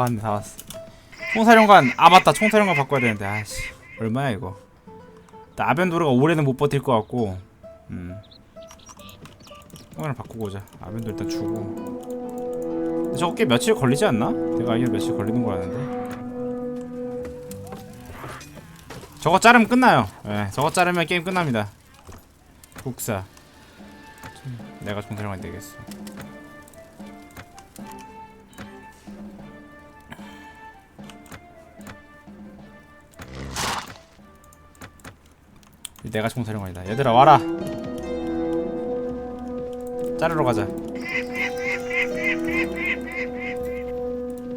다 왔네 다 왔어. 총사령관 아 맞다. 총사령관 바꿔야 되는데. 아씨 얼마야 이거? 나 아벤도르가 올해는 못 버틸 것 같고. 음. 총사령 바꾸고 오자. 아벤도 일단 주고. 저거 꽤 며칠 걸리지 않나? 내가 알기로 며칠 걸리는 거 아는데. 저거 자르면 끝나요. 예 저거 자르면 게임 끝납니다. 국사. 참, 내가 총사령관 되겠어 내가 총사령관이다. 얘들아 와라. 자르러 가자.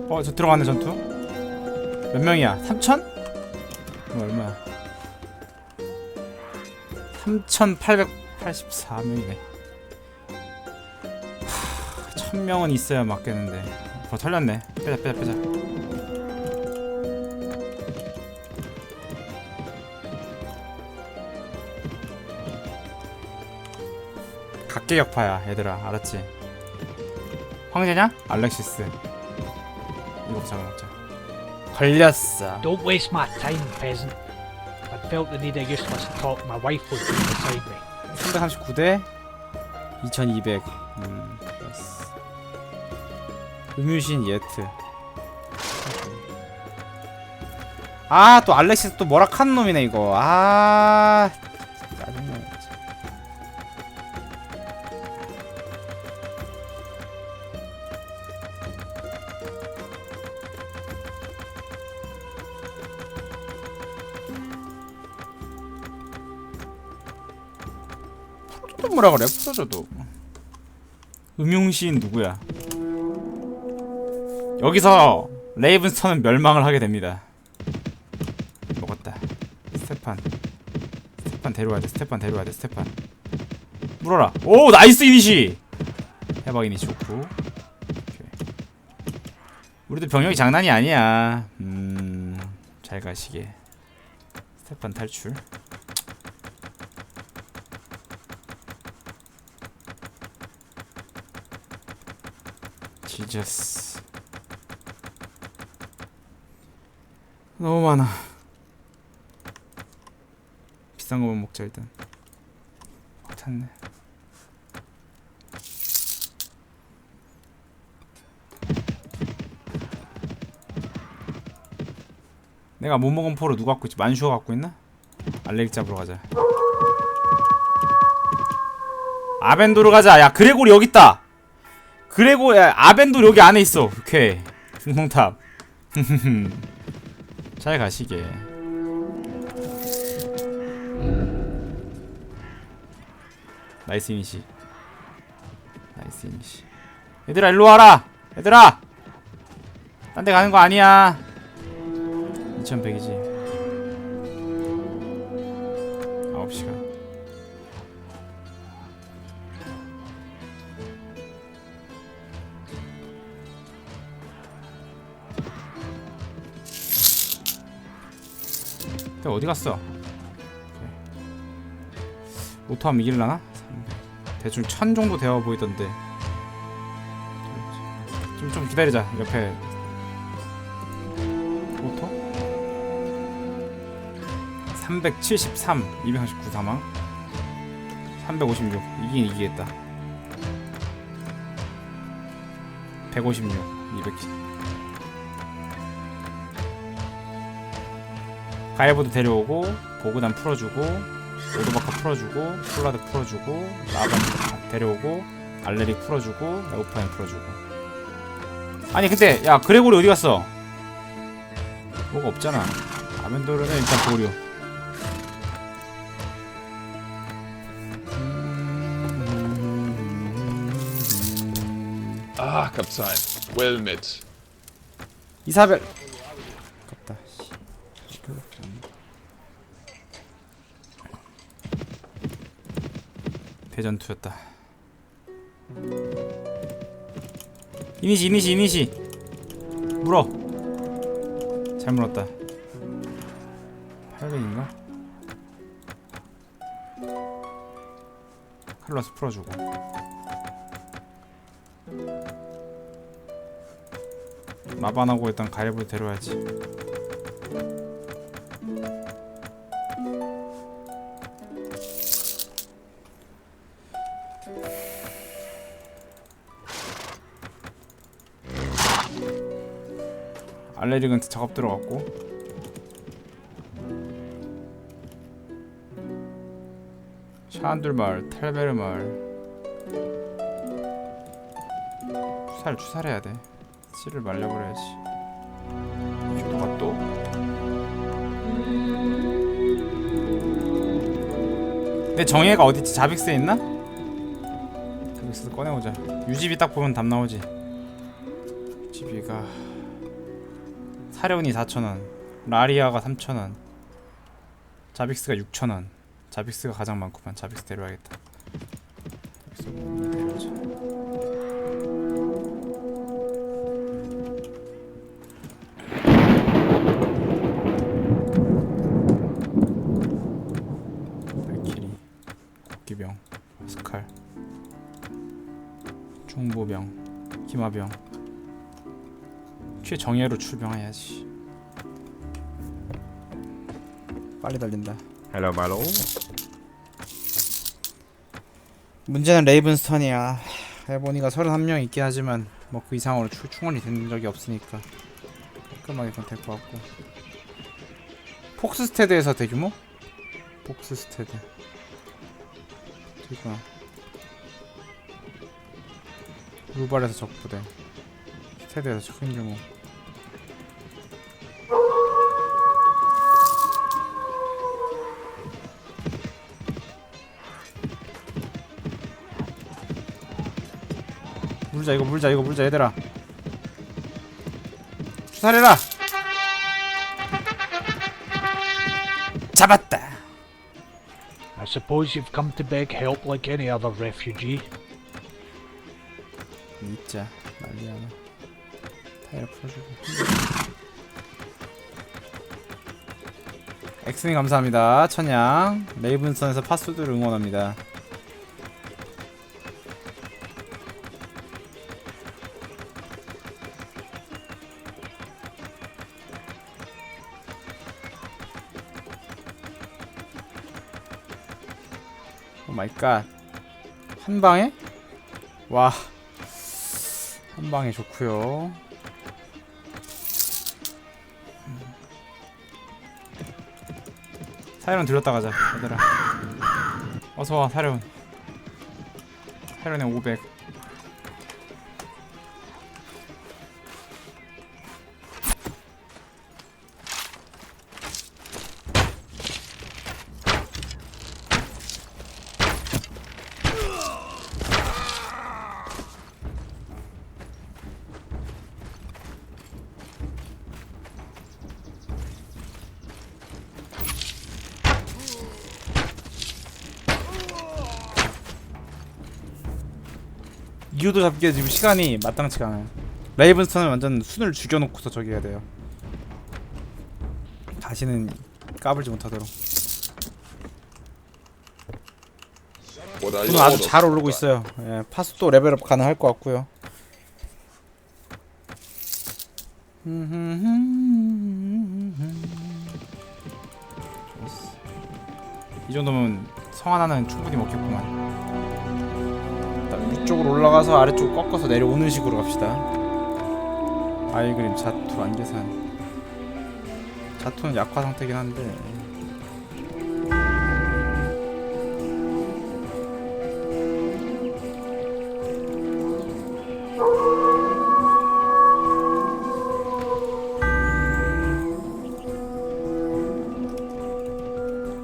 어, 저 들어갔네 전투. 몇 명이야? 3천? 그럼 얼마야? 3,884명이네. 하, 1000명은 있어야 맞겠는데. 더 털렸네. 빼자, 빼자, 빼자. 각계격파야 얘들아 알았지? 황제냐? 알렉시스 이거 잡아먹자 걸렸어 Don't waste my time, peasant. I felt the need of useless talk, my wife would be beside me. 339대 2200 음, 됐어. 음유신 예트 아 또 알렉시스 또 뭐라 카는 놈이네 이거 아 뭐라 그래? 프로저도. 음용시인 누구야? 여기서 레이븐스턴은 멸망을 하게 됩니다. 먹었다. 스테판. 스테판 데려와야 돼. 스테판 데려와야 돼. 스테판. 물어라. 오 나이스 이니시! 해박 이니시. 좋고. 우리도 병력이 장난이 아니야. 음잘 가시게. 스테판 탈출 지저스 너무 많아. 비싼 거만 먹자 일단. 어, 탔네. 내가 못 먹은 포를 누가 갖고 있지? 만슈가 갖고 있나? 알렉 잡으러 가자. 아벤도르 가자. 야 그레고리 여기 있다 그레고 야, 아벤도 여기 안에 있어. 오케이. 중성탑. 잘 가시게. 나이스 이니시. 나이스 이니시. 얘들아 일로 와라. 얘들아. 딴 데 가는 거 아니야. 2100이지. 9시간. 근데 어디 갔어? 오토하면 이길라나? 300. 대충 천 정도 되어 보이던데 좀, 좀 기다리자 옆에 오토? 373 239 사망 356 이긴 이기겠다 156 210 가이버도 데려오고 보그단 풀어주고 오도바카 풀어주고 폴라드 풀어주고 라반 데려오고 알레릭 풀어주고 에오파인 풀어주고 아니 근데 야 그레고리 어디 갔어? 뭐가 없잖아 아멘도르는 일단 보류 Kaptein. Well met. 이사벨 아깝다 씨. 대전투였다. 이니시 이니시 이니시 물어. 잘 물었다. 800인가? 칼로스 풀어주고. 마반하고 일단 가이브를 데려와야지 알레리근트 작업 들어갔고. 샤안둘 마을, 텔베르 마을 주사를 해야 돼. 씨를 말려버려야지. 효도가 또? 내 정예가 어딨지? 자빅스에 있나? 꺼내오자. 유집이 딱 보면 답 나오지. 유집이가 사려운이 4,000원 라리아가 3,000원 자빅스가 6,000원. 자빅스가 가장 많구만. 자빅스 데려와야겠다 중보병 기마병 최정예로 출병해야지. 빨리 달린다. Hello, Malo. 문제는 레이븐스턴이야. 에보니가 31명 있긴 하지만 뭐 그 이상으로 추, 충원이 된 적이 없으니까 깔끔하게 그건 될것 같고. 폭스스테드에서 대규모? 폭스스테드. 저기구나 루발에서 적부대 스테드에서 큰 규모 물자 이거 물자 이거 물자 얘들아 주사해라 잡았다 I suppose you've come to beg help like any other refugee. 있자 난리야나 타이어 풀어주고 엑스님 감사합니다 천양 레이븐선에서 파수들 응원합니다 오 마이 갓. 한 방에? 와. 한 방에 좋고요. 사이론 들렸다 가자, 얘들아. 어서 와, 사이론. 사이론에 500. 이유도 잡기에 지금 시간이 마땅치가 않아요. 레이븐스턴은 완전 순을 죽여놓고서 저기 해야 돼요. 다시는 까불지 못하도록. 오늘 your 아주? 잘 오르고 있어요. 예, 파수도 레벨업 가능할 것 같고요. 이 정도면 성 하나는 충분히 먹겠구만. 위쪽으로 올라가서 아래쪽 꺾어서 내려오는 식으로 갑시다. 아이 그림 자투 안계산. 자투는 약화 상태긴 한데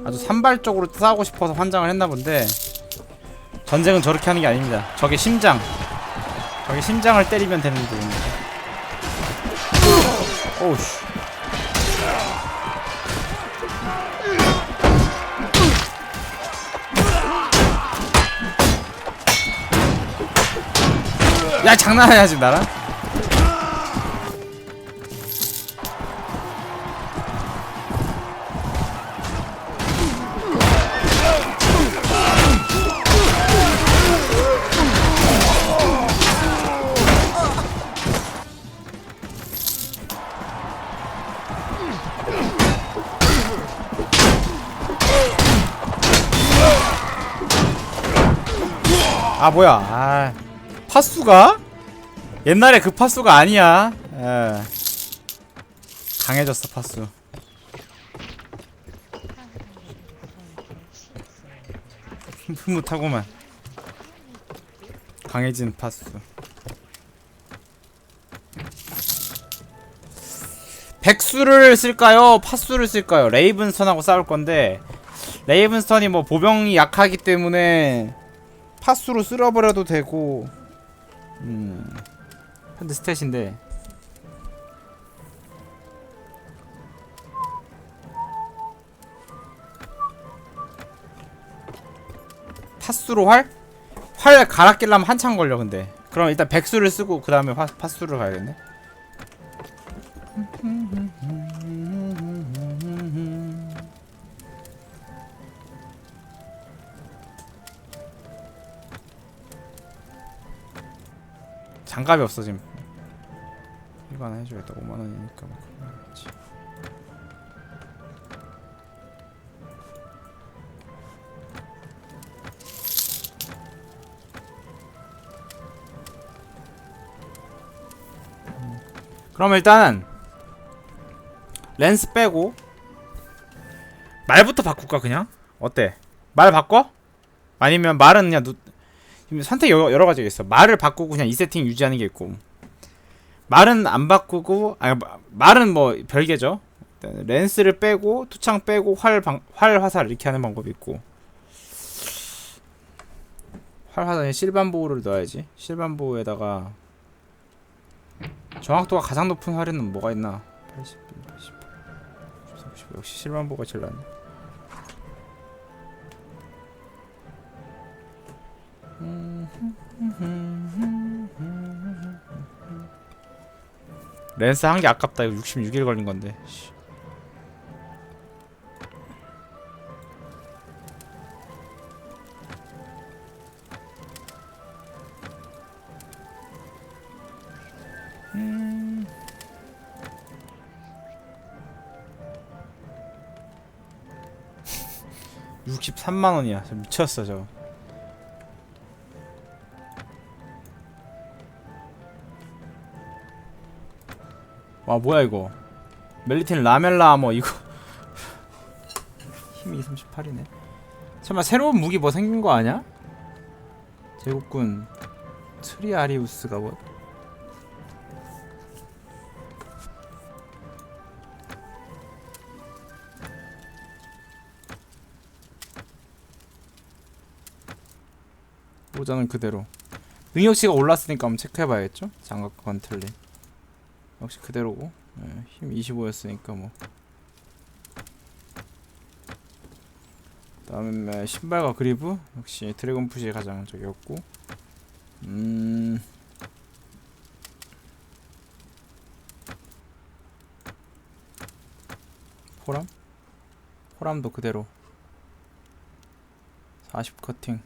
아주 산발적으로 싸우고 싶어서 환장을 했나 본데 전쟁은 저렇게 하는 게 아닙니다. 저게 심장. 저게 심장을 때리면 되는 부분입니다. 오우씨. 야 장난하냐 지금 나랑? 아 뭐야 아 파수가 옛날에 그 파수가 아니야 예. 강해졌어 파수 흐뭇하고만 강해진 파수 백수를 쓸까요? 파수를 쓸까요? 레이븐스턴하고 싸울 건데 레이븐스턴이 뭐 보병이 약하기 때문에 파수로 쓸어버려도 되고. 음. 현재 스탯인데. 파수로 활? 활 갈아 끼려면 한참 걸려 근데. 그럼 일단 백수를 쓰고 그 다음에 파수를 가야겠네 장갑이 없어 지금 이거 하나 해줘야겠다 5만원이니까 뭐 그런 거 해야지. 음. 그럼 일단 렌스 빼고 말부터 바꿀까 그냥? 어때? 말 바꿔? 아니면 말은 그냥 누, 선택 여러, 여러 가지가 있어. 말을 바꾸고 그냥 이 세팅 유지하는 게 있고 말은 안 바꾸고 아 말은 뭐 별개죠. 렌스를 빼고 투창 빼고 활, 방, 활 화살 이렇게 하는 방법이 있고 활 화살에 실반 보호를 넣어야지. 실반 보호에다가 정확도가 가장 높은 활에는 뭐가 있나? 80, 80, 30, 역시 실반 보호가 제일 낫네. 렌스 한개 아깝다 이거 66일 걸린 건데 씨. 음. 63만 원이야. 저 미쳤어 저 와 뭐야 이거. 멜리틴 라멜라 뭐 이거. 힘이 38이네. 잠깐만 새로운 무기 뭐 생긴 거 아니야? 제국군 트리아리우스가 뭐. 모자는 그대로. 능력치가 올랐으니까 한번 체크해봐야겠죠? 장갑과 건틀린 역시 그대로고 예, 힘 25였으니까 뭐. 그다음에 신발과 그리브. 역시 드래곤 푸시 가장 저기였고. 음. 포람? 포람도 그대로. 40 커팅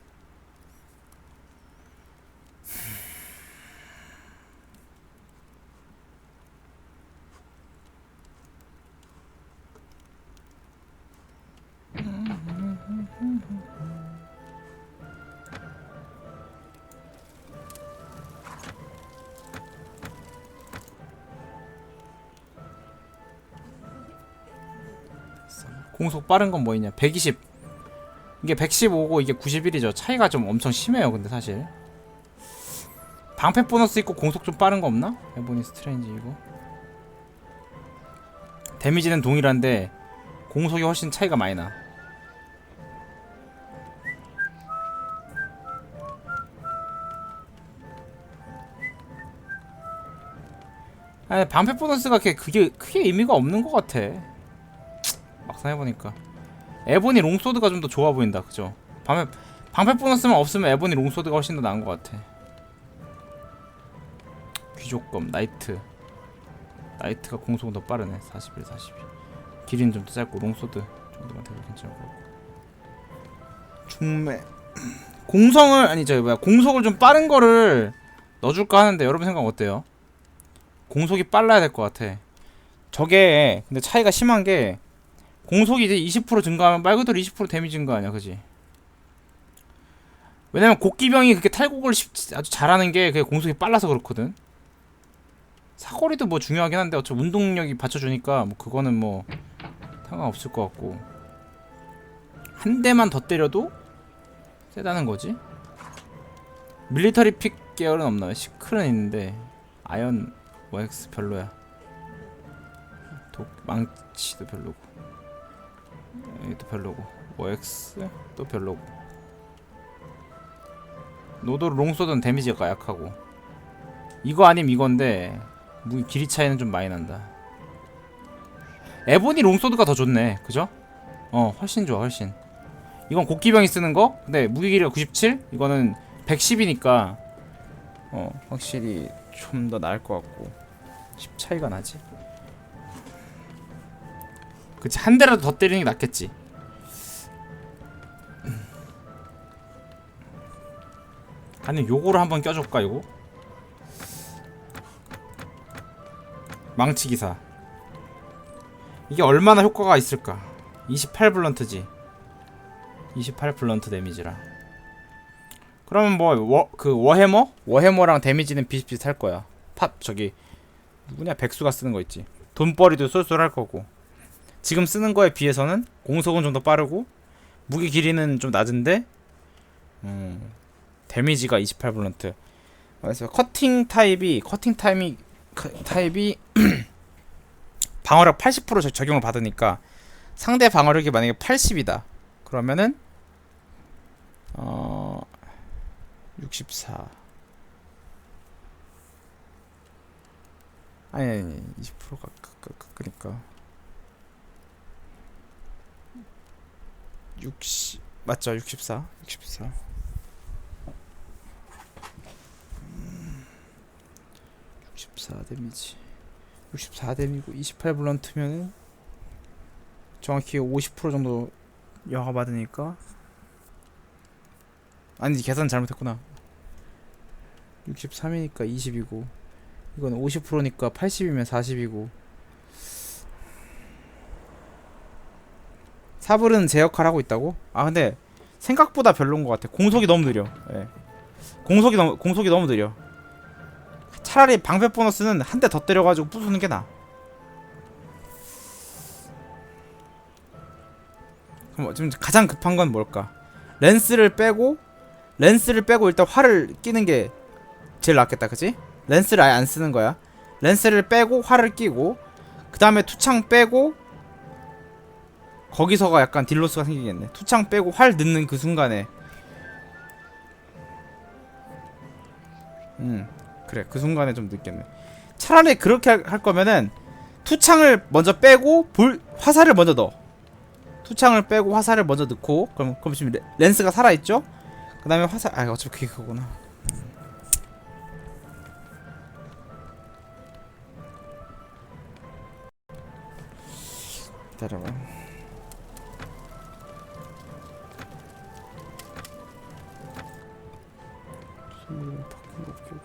공속 빠른 건 뭐 있냐? 120 이게 115고 이게 91이죠. 차이가 좀 엄청 심해요 근데 사실. 방패 보너스 있고 공속 좀 빠른 거 없나? 에보니 스트레인지 이거. 데미지는 동일한데 공속이 훨씬 차이가 많이 나. 아니 방패 보너스가 그게 크게 의미가 없는 것 같아 막상 해보니까. 에보니 롱소드가 좀 더 좋아 보인다 그죠? 방패 방패 보너스만 없으면 에보니 롱소드가 훨씬 더 나은 것 같아. 귀족검 나이트. 나이트가 공속은 더 빠르네 41 42 길이는 좀 더 짧고 롱소드 정도만 돼도 괜찮을 것 같고. 중매. 공성을 아니 저 뭐야 공속을 좀 빠른 거를 넣어줄까 하는데 여러분 생각 어때요? 공속이 빨라야 될 것 같아. 저게 근데 차이가 심한 게 공속이 이제 20% 증가하면 말 그대로 20% 데미지 증가 아니야 그지 왜냐면 곡기병이 그렇게 탈곡을 쉽- 아주 잘하는 게 그게 공속이 빨라서 그렇거든. 사거리도 뭐 중요하긴 한데 어차피 운동력이 받쳐주니까 뭐 그거는 뭐 상관없을 것 같고 한 대만 더 때려도 세다는 거지. 밀리터리 픽 계열은 없나? 시크는 있는데 아연 OX 별로야. 독 망치도 별로고 이것도 별로고 OX 또 별로고 노도 롱소드는 데미지가 약하고 이거 아님 이건데 무기 길이 차이는 좀 많이 난다. 에보니 롱소드가 더 좋네, 그죠? 어, 훨씬 좋아, 훨씬. 이건 곡기병이 쓰는 거? 근데 무기 길이가 97? 이거는 110이니까 어, 확실히 좀 더 나을 것 같고 10 차이가 나지. 그치 한 대라도 더 때리는 게 낫겠지. 아니 요거를 한번 껴줄까 이거? 망치 기사. 이게 얼마나 효과가 있을까? 28 블런트지. 28 블런트 데미지라. 그러면 뭐그 워해머? 워해머랑 데미지는 비슷비슷할 거야. 팝 저기 누구냐 백수가 쓰는 거 있지. 돈벌이도 쏠쏠할 거고. 지금 쓰는 거에 비해서는 공속은 좀 더 빠르고 무기 길이는 좀 낮은데 음, 데미지가 28 블런트. 그래서 커팅 타입이 커팅 타입이 크- 타입이 방어력 80% 적- 적용을 받으니까 상대 방어력이 만약에 80이다. 그러면은 어 64. 아니 아니 20%가 깎으니까 60 맞죠? 64 64 64 데미지. 64 데미고 28 블런트면은 정확히 50% 정도 여가 받으니까. 아니 계산 잘못했구나. 63이니까 20이고 이건 50%니까 80이면 40이고 사불은 제 역할 하고 있다고? 아 근데 생각보다 별론 것 같아 공속이 너무 느려 예. 공속이 너무 공속이 너무 느려 차라리 방패 보너스는 한 대 더 때려가지고 부수는 게 나아 그럼 뭐 지금 가장 급한 건 뭘까 렌스를 빼고 렌스를 빼고 일단 활을 끼는 게 제일 낫겠다 그치? 렌스를 아예 안 쓰는 거야 렌스를 빼고 활을 끼고 그 다음에 투창 빼고 거기서가 약간 딜로스가 생기겠네. 투창 빼고 활 넣는 그 순간에. 음 그래. 그 순간에 좀 늦겠네. 차라리 그렇게 할, 할 거면은 투창을 먼저 빼고 볼 화살을 먼저 넣어. 투창을 빼고 화살을 먼저 넣고 그럼 그럼 지금 레- 렌스가 살아있죠? 그 다음에 화살 아 어차피 그게 그거구나. 기다려봐 손으로 바꾼 거 없죠?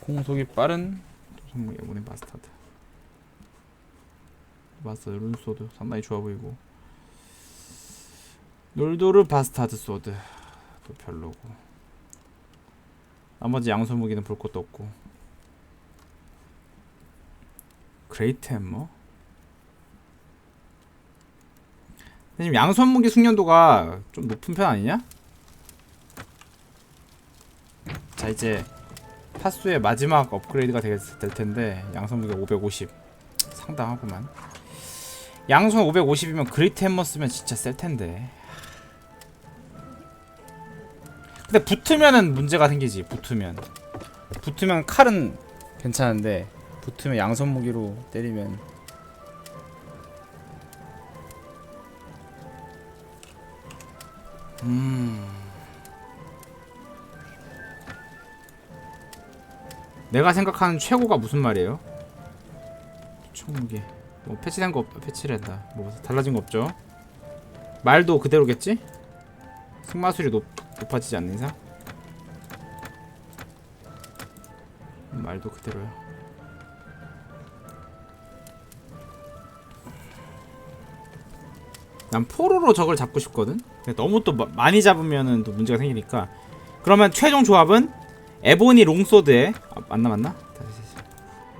공속이 빠른 선물 예문의 마스타드. 마스타드 룬소드. 상당히 좋아 보이고. 놀도르 바스타드 소드. 또 별로고. 나머지 양손 무기는 볼 것도 없고. 그레이트 햄머 지금 양손 무기 숙련도가 좀 높은 편 아니냐? 자 이제 파수의 마지막 업그레이드가 되게 될 텐데 양손 무게 550 상당하구만. 양손 550이면 그레이트 햄머 쓰면 진짜 셀 텐데. 근데 붙으면은 문제가 생기지. 붙으면. 붙으면 칼은 괜찮은데 붙으면 양손 무기로 때리면 음. 내가 생각하는 최고가 무슨 말이에요? 총무기 뭐 패치된 거 없, 패치를 했다 뭐 달라진 거 없죠 말도 그대로겠지? 승마술이 높, 높아지지 않는 이상 말도 그대로야 난 포로로 적을 잡고 싶거든. 너무 또 마- 많이 잡으면은 또 문제가 생기니까. 그러면 최종 조합은 에보니 롱소드에 아, 맞나 맞나?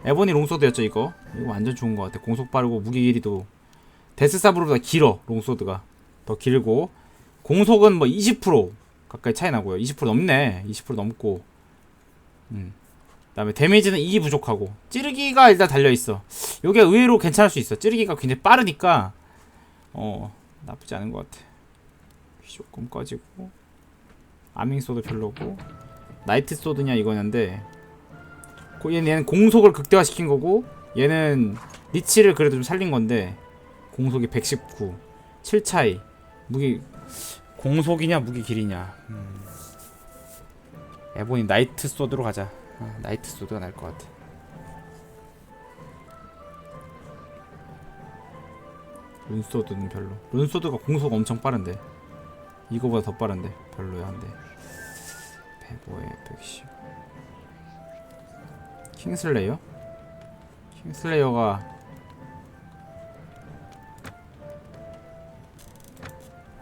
에보니 롱소드였죠 이거. 이거 완전 좋은 것 같아. 공속 빠르고 무기 길이도 데스사브로보다 길어 롱소드가 더 길고 공속은 뭐 20% 가까이 차이 나고요. 20% 넘네. 20% 넘고. 음. 그 다음에 데미지는 2 부족하고 찌르기가 일단 달려 있어. 요게 의외로 괜찮을 수 있어. 찌르기가 굉장히 빠르니까 어 나쁘지 않은 것 같아. 조금 꺼지고 아밍 소드 별로고 나이트 소드냐 이거였는데 고- 얘는, 공속을 극대화 시킨 거고 얘는 리치를 그래도 좀 살린 건데 공속이 119 7 차이. 무기 공속이냐 무기 길이냐. 음. 에보니 나이트 소드로 가자. 아, 나이트 소드가 나을 것 같아. 룬소드는 별로. 룬소드가 공속 엄청 빠른데 이거보다 더 빠른데? 별로야 한데. 105에 110 킹슬레이어? 킹슬레이어가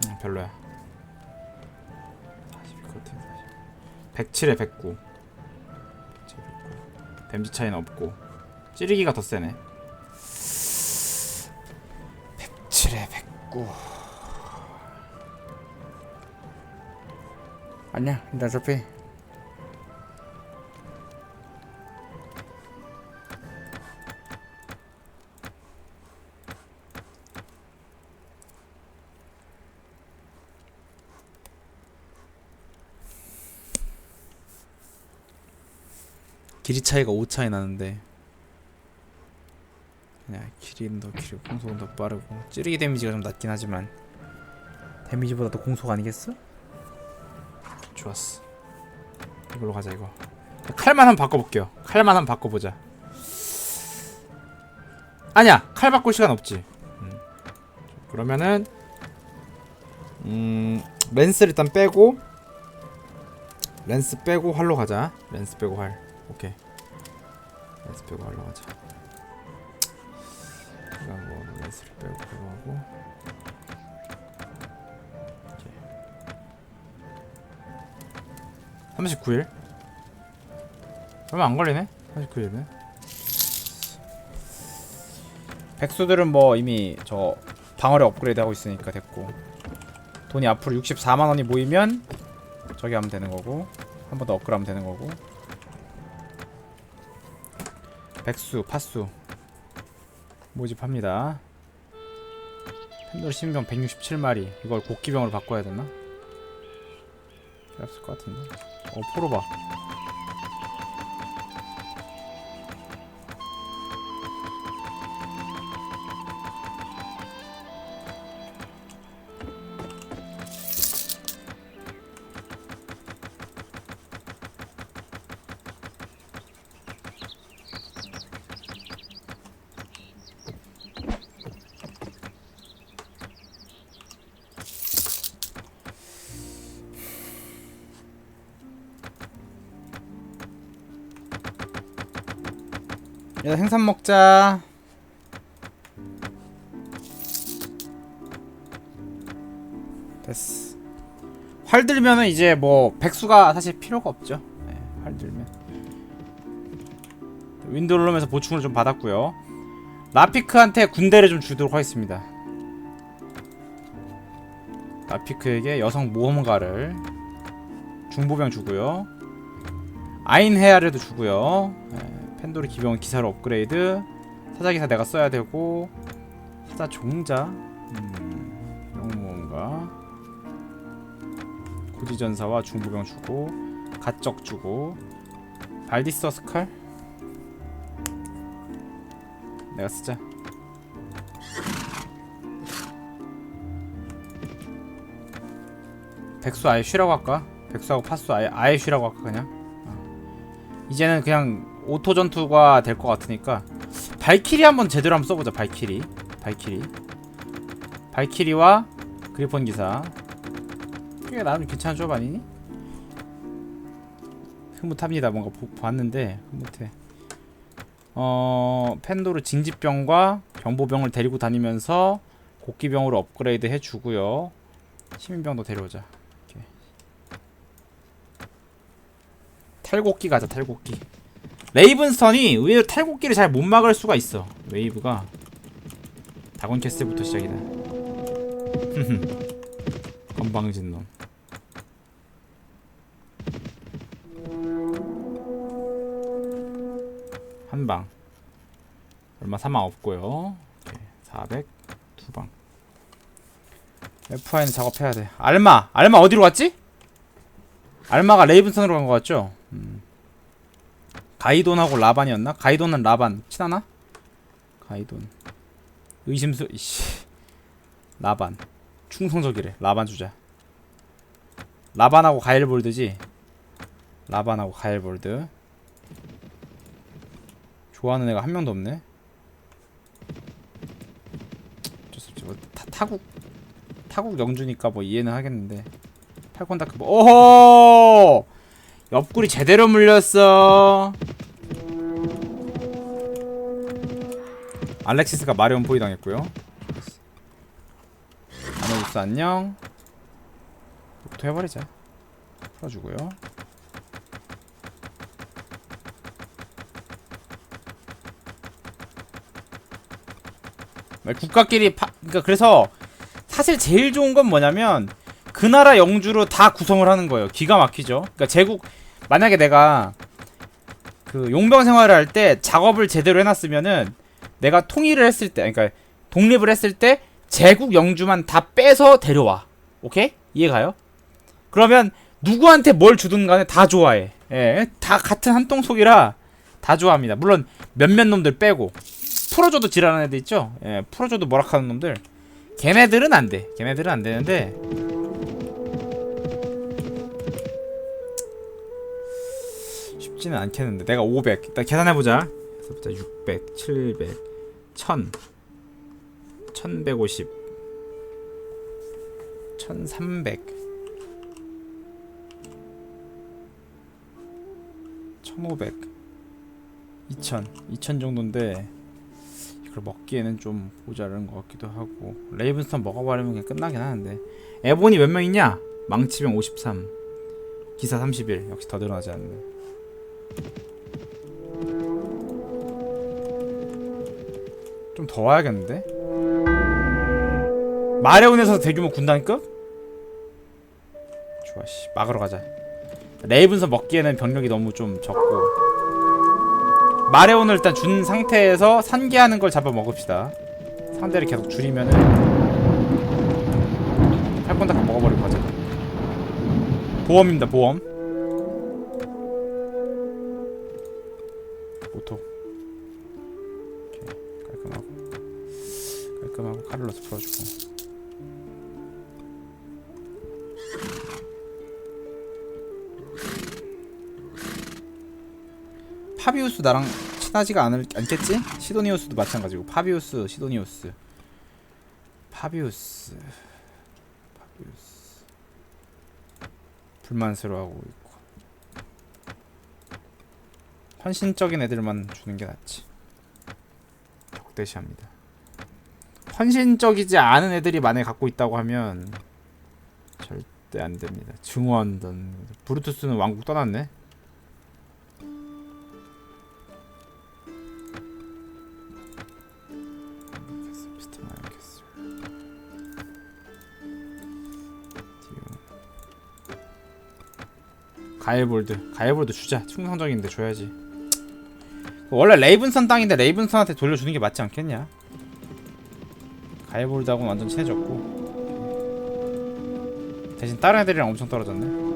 음, 별로야. 107에 109 댐지 차이는 없고. 찌르기가 더 세네. 107에 109 아니야 근데 어차피. 길이 차이가 5 차이 나는데. 그냥 길이는 더 길고 공속은 더 빠르고. 찌르기 데미지가 좀 낮긴 하지만. 데미지보다 더 공속 아니겠어? 좋았어. 이걸로 가자 이거. 칼만 한번 바꿔볼게요. 칼만 한번 바꿔보자. 아니야 칼 바꿀 시간 없지. 음. 그러면은 음 렌스를 일단 빼고 렌스 빼고 활로 가자. 렌스 빼고 활. 오케이. 렌스 빼고 활로 가자. 이거 뭐 렌스를 빼고 그거 하고 39일? 얼마 안 걸리네? 39일이면? 백수들은 뭐 이미 저 방어력 업그레이드 하고 있으니까 됐고. 돈이 앞으로 64만 원이 모이면 저기 하면 되는 거고. 한 번 더 업그레이드 하면 되는 거고. 백수, 파수 모집합니다. 팬돌 신병 167마리. 이걸 곡기병으로 바꿔야 되나? 필요 없을 것 같은데. 어 포로 봐. 생선 먹자. 됐어. 활 들면은 이제 뭐 백수가 사실 필요가 없죠. 네, 활 들면. 윈도우 룸에서 보충을 좀 받았고요. 라피크한테 군대를 좀 주도록 하겠습니다. 라피크에게 여성 모험가를 중보병 주고요. 아인헤아르도 주고요. 네, 펜도르 기병 기사로 업그레이드. 사자기사 내가 써야 되고 사자 종자. 음, 영모험가. 고지전사와 중보병 주고 갓적 주고 발디서 스 칼 내가 쓰자. 백수 아예 쉬라고 할까? 백수하고 파수 아예 아예 쉬라고 할까 그냥? 어. 이제는 그냥 오토 전투가 될 것 같으니까 발키리 한번 제대로 한번 써보자. 발키리, 발키리, 발키리와 그리폰 기사. 꽤 나름 괜찮은 조합 아니니? 흐뭇합니다. 뭔가 보, 봤는데 흐뭇해. 어 펜도르 징집병과 경보병을 데리고 다니면서 곡기병으로 업그레이드 해주고요 시민병도 데려오자 오케이. 탈곡기 가자 탈곡기 레이븐스턴이 의외로 탈곡기를 잘 못 막을 수가 있어. 웨이브가 다곤 캐슬부터 시작이다. 건방진 놈. 한방. 얼마 사망 없고요. 400 두방. F1 작업해야 돼. 알마! 알마 어디로 갔지? 알마가 레이븐선으로 간 것 같죠? 음. 가이돈하고 라반이었나? 가이돈은 라반. 친하나? 가이돈. 의심스 이씨. 라반. 충성적이래. 라반 주자. 라반하고 가일볼드지? 라반하고 가일볼드. 좋아하는 애가 한 명도 없네. 어쩔 뭐 타, 타국. 타국 영주니까 뭐 이해는 하겠는데. 팔콘다크 뭐 오호 옆구리 제대로 물렸어. 알렉시스가 마리온 포위 당했고요. 아노우스 안녕. 부터 해버리자. 풀어주고요. 네, 국가끼리 파, 그러니까 그래서 사실 제일 좋은 건 뭐냐면 그 나라 영주로 다 구성을 하는 거예요. 기가 막히죠. 그러니까 제국 만약에 내가 그 용병 생활을 할 때 작업을 제대로 해놨으면은 내가 통일을 했을 때, 그러니까 독립을 했을 때 제국 영주만 다 빼서 데려와. 오케이? 이해가요? 그러면 누구한테 뭘 주든 간에 다 좋아해. 예, 다 같은 한 통 속이라 다 좋아합니다. 물론 몇몇 놈들 빼고 풀어줘도 지랄하는 애들 있죠? 예, 풀어줘도 뭐락하는 놈들. 걔네들은 안 돼. 걔네들은 안 되는데 쉽지는 않겠는데. 내가 500 일단 계산해보자. 그래서 600 700 1000 1150 1300 1500 2000 2000 정도인데 이걸 먹기에는 좀 모자른 것 같기도 하고. 레이븐스턴 먹어버리면 그냥 끝나긴 하는데. 에본이 몇 명 있냐? 망치병 53 기사 31 역시 더 늘어나지 않네 좀 더 와야겠는데? 마레온에서 대규모 군단급? 좋아 씨. 막으러 가자. 레이븐선 먹기에는 병력이 너무 좀 적고. 마레온을 일단 준 상태에서 산계하는 걸 잡아 먹읍시다. 상대를 계속 줄이면은 팔콘다크 먹어버리고 가자 보험입니다 보험 카를로스 풀어주고. 파비우스 나랑 친하지가 않을, 않겠지? 시도니우스도 마찬가지고. 파비우스 시도니우스. 파비우스. 파비우스. 불만스러워하고 있고. 헌신적인 애들만 주는 게 낫지. 적대시합니다 헌신적이지 않은 애들이 만약에 갖고 있다고 하면 절대 안 됩니다. 증오한다는 브루투스는 왕국 떠났네. 가일볼드 가일볼드 주자. 충성적인데 줘야지. 원래 레이븐선 땅인데 레이븐선한테 돌려주는 게 맞지 않겠냐 가일볼드하고는 완전 친해졌고. 대신 다른 애들이랑 엄청 떨어졌네